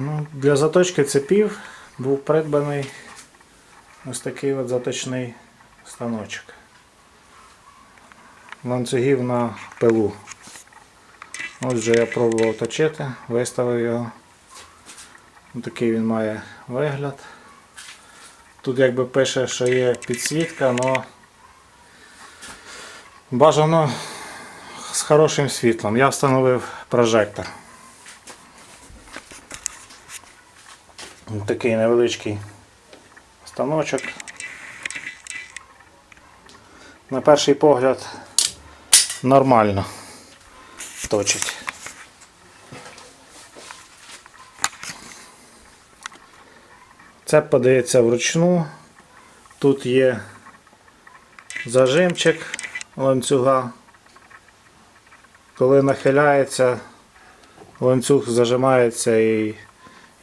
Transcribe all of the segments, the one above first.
Ну, для заточки цепів був придбаний ось такий от заточний станочок. Ланцюгів на пилу. Ось вже я пробував точити, виставив його. Такий він має вигляд. Тут якби пише, що є підсвітка, але бажано з хорошим світлом. Я встановив прожектор. Такий невеличкий станочок. На перший погляд нормально точить. Це подається вручну. Тут є зажимчик ланцюга. Коли нахиляється, ланцюг зажимається і,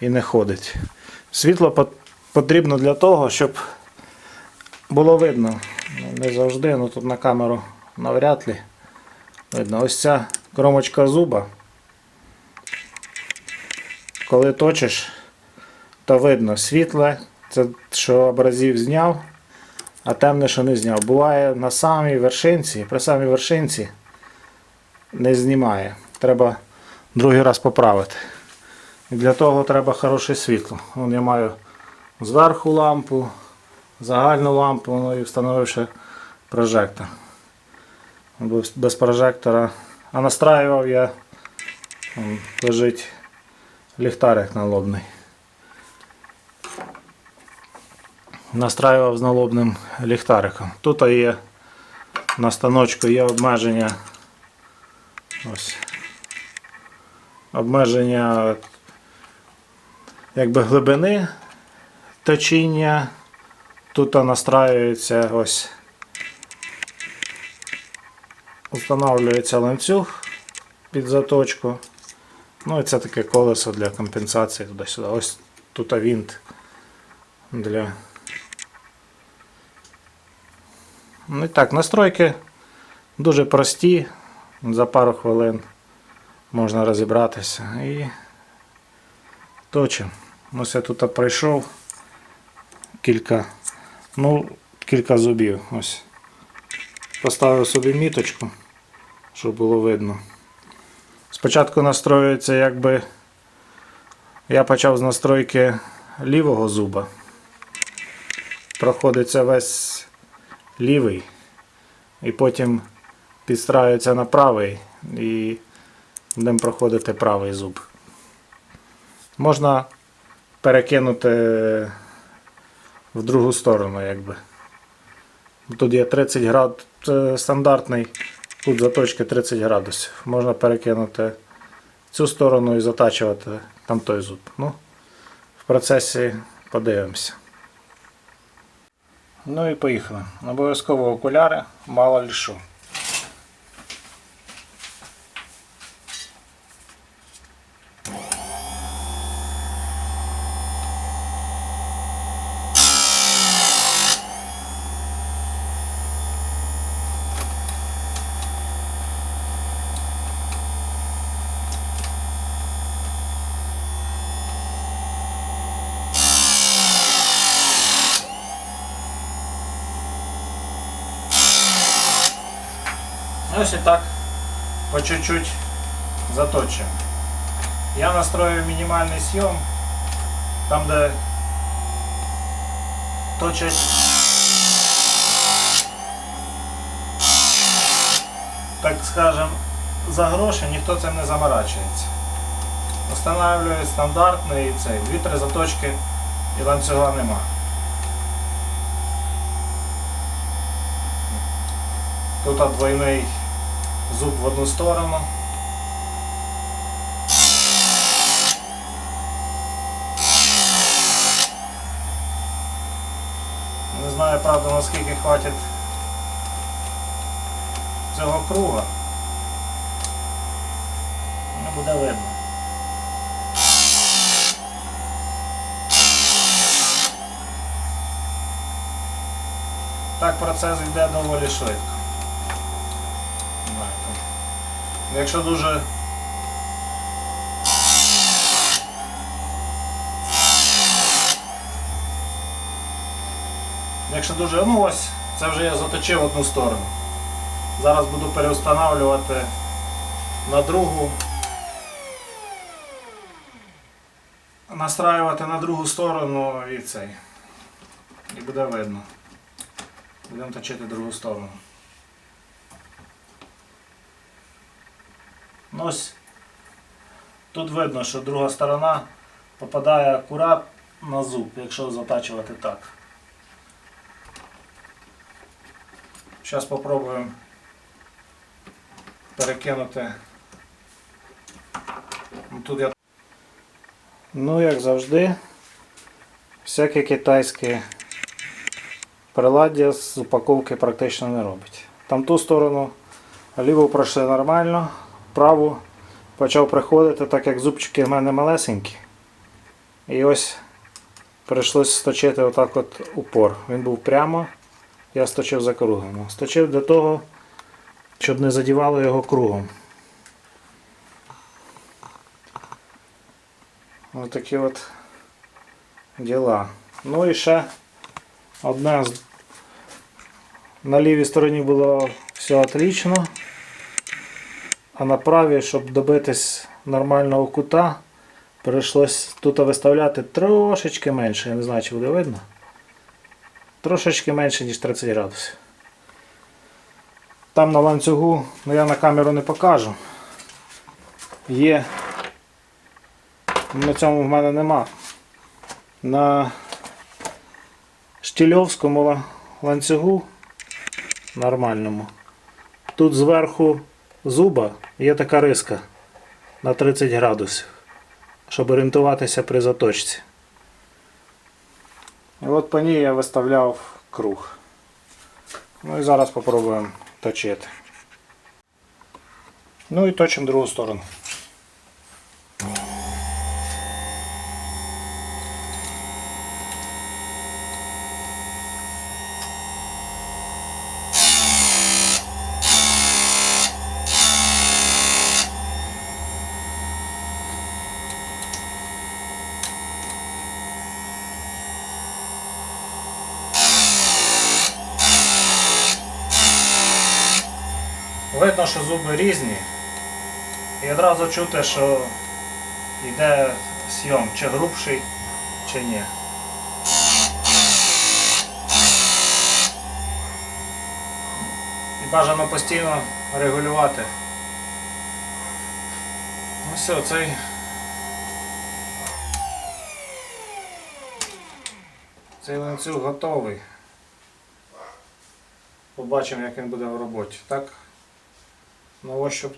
і не ходить. Світло потрібно для того, щоб було видно. Ну, Не завжди, ну тут на камеру навряд ли видно. Ось ця кромочка зуба. Коли точиш, то видно світле, це що образів зняв, а темне, що не зняв. Буває на самій вершинці, при самій вершинці не знімає. Треба другий раз поправити. Для того треба хороше світло. Вон я маю зверху лампу, загальну лампу, ну і встановив прожектор. Без прожектора. А настраював я, вон, лежить ліхтарик налобний. Настраював з налобним ліхтариком. Тут є на станочку є обмеження. Ось. Обмеження якби глибини точіння. Тут настраюється ось. Устанавлюється ланцюг під заточку. Ну і це таке колесо для компенсації туди-сюди. Ось тут винт для. Ну і так, настройки дуже прості. За пару хвилин можна розібратися і точимо. Ось я тут пройшов кілька, ну, кілька зубів. Ось. Поставив собі міточку, щоб було видно. Спочатку настроюється, якби я почав з настройки лівого зуба. Проходиться весь лівий, і потім підстраюється на правий і будемо проходити правий зуб. Можна перекинути в другу сторону, якби. Тут є 30 градусів стандартний, тут заточки 30 градусів. Можна перекинути цю сторону і затачувати там той зуб. Ну, в процесі подивимося. Ну і поїхали. Обов'язково окуляри, мало ли що. Ось і так по чуть-чуть заточуємо. Я настрою мінімальний сйом, там де точать так скажем, за гроші ніхто цим не заморачується. Встановлюю стандартний цей, дві-три заточки і ланцюга нема. Тут двойний зуб в одну сторону. Не знаю, правда, наскільки хватить цього круга. Не буде видно. Так процес йде доволі швидко. знаю. Ну, якщо дуже Якщо дуже... Ну ось, це вже я заточив одну сторону. Зараз буду переустанавлювати на другу. Настраювати на другу сторону і цей. І буде видно. Будемо точити другу сторону. Ось тут видно, що друга сторона попадає акурат на зуб, якщо затачувати так. Зараз спробуємо перекинути. Ну, Тут я... Ну, як завжди, всяке китайське приладдя з упаковки практично не робить. Там ту сторону ліву пройшли нормально, праву почав приходити, так як зубчики в мене малесенькі. І ось прийшлось сточити отак от упор. Він був прямо, я сточив закруглено. Сточив для того, щоб не задівало його кругом. Ось такі от діла. Ну і ще одне з на лівій стороні було все отлично, а на правій, щоб добитись нормального кута, прийшлось тут виставляти трошечки менше. Я не знаю, чи буде видно. Трошечки менше, ніж 30 градусів. Там на ланцюгу, ну я на камеру не покажу. Є. На цьому в мене нема. На штільовському ланцюгу нормальному. Тут зверху зуба є така риска на 30 градусів, щоб орієнтуватися при заточці. І от по ній я виставляв круг. Ну і зараз спробуємо точити. Ну і точимо другу сторону. Видно, що зуби різні. І одразу чути, що йде сйом, чи грубший, чи ні. І бажано постійно регулювати. Ну все, цей. Цей ланцюг готовий. Побачимо, як він буде в роботі. Так? На ощуп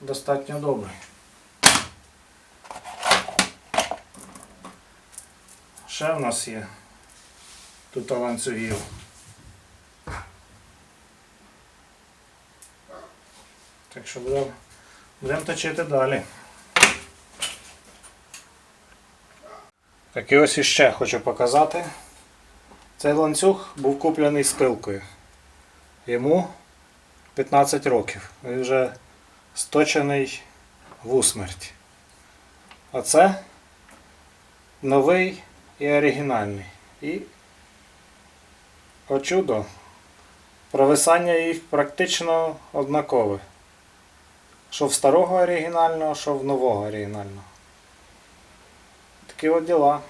достатньо добрий. Ще в нас є тут ланцюгів. Так що будемо будемо точити далі. Так і ось іще хочу показати. Цей ланцюг був куплений з пилкою. Йому 15 років. Він вже сточений в усмерть. А це новий і оригінальний. І о чудо, провисання їх практично однакове. Що в старого оригінального, що в нового оригінального. Такі от діла.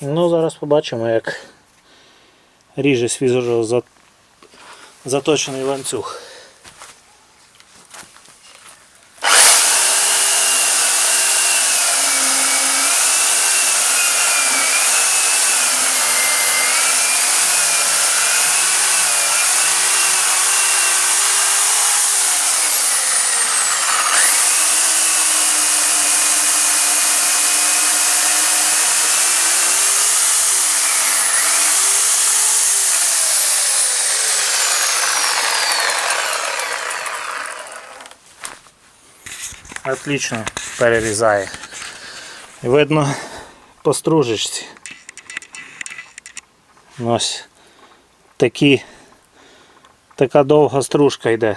Ну, зараз побачимо, як ріже свіжо за- заточений ланцюг. Отлично перерізає. Видно по стружечці. Ось такі, така довга стружка йде.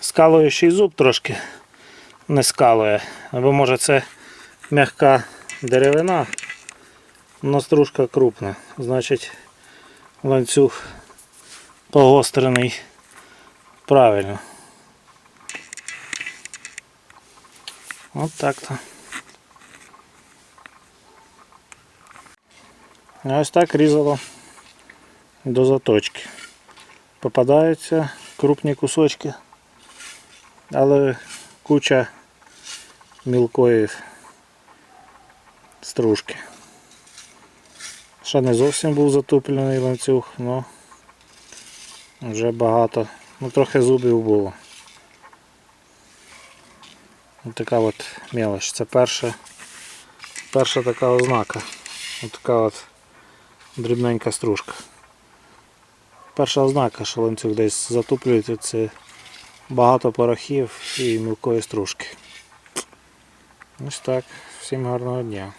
Скалуючий зуб трошки не скалує. Або може це м'яка деревина, але стружка крупна. Значить ланцюг погострений правильно. От так то. Ось так різало до заточки. Попадаються крупні кусочки, але куча мілкої стружки. Ще не зовсім був затуплений ланцюг, але вже багато, ну трохи зубів було. Ось така от мелоч. Це перша, перша така ознака. Ось така от дрібненька стружка. Перша ознака, що ланцюг десь затуплюється, це багато порохів і мілкої стружки. Ось так. Всім гарного дня.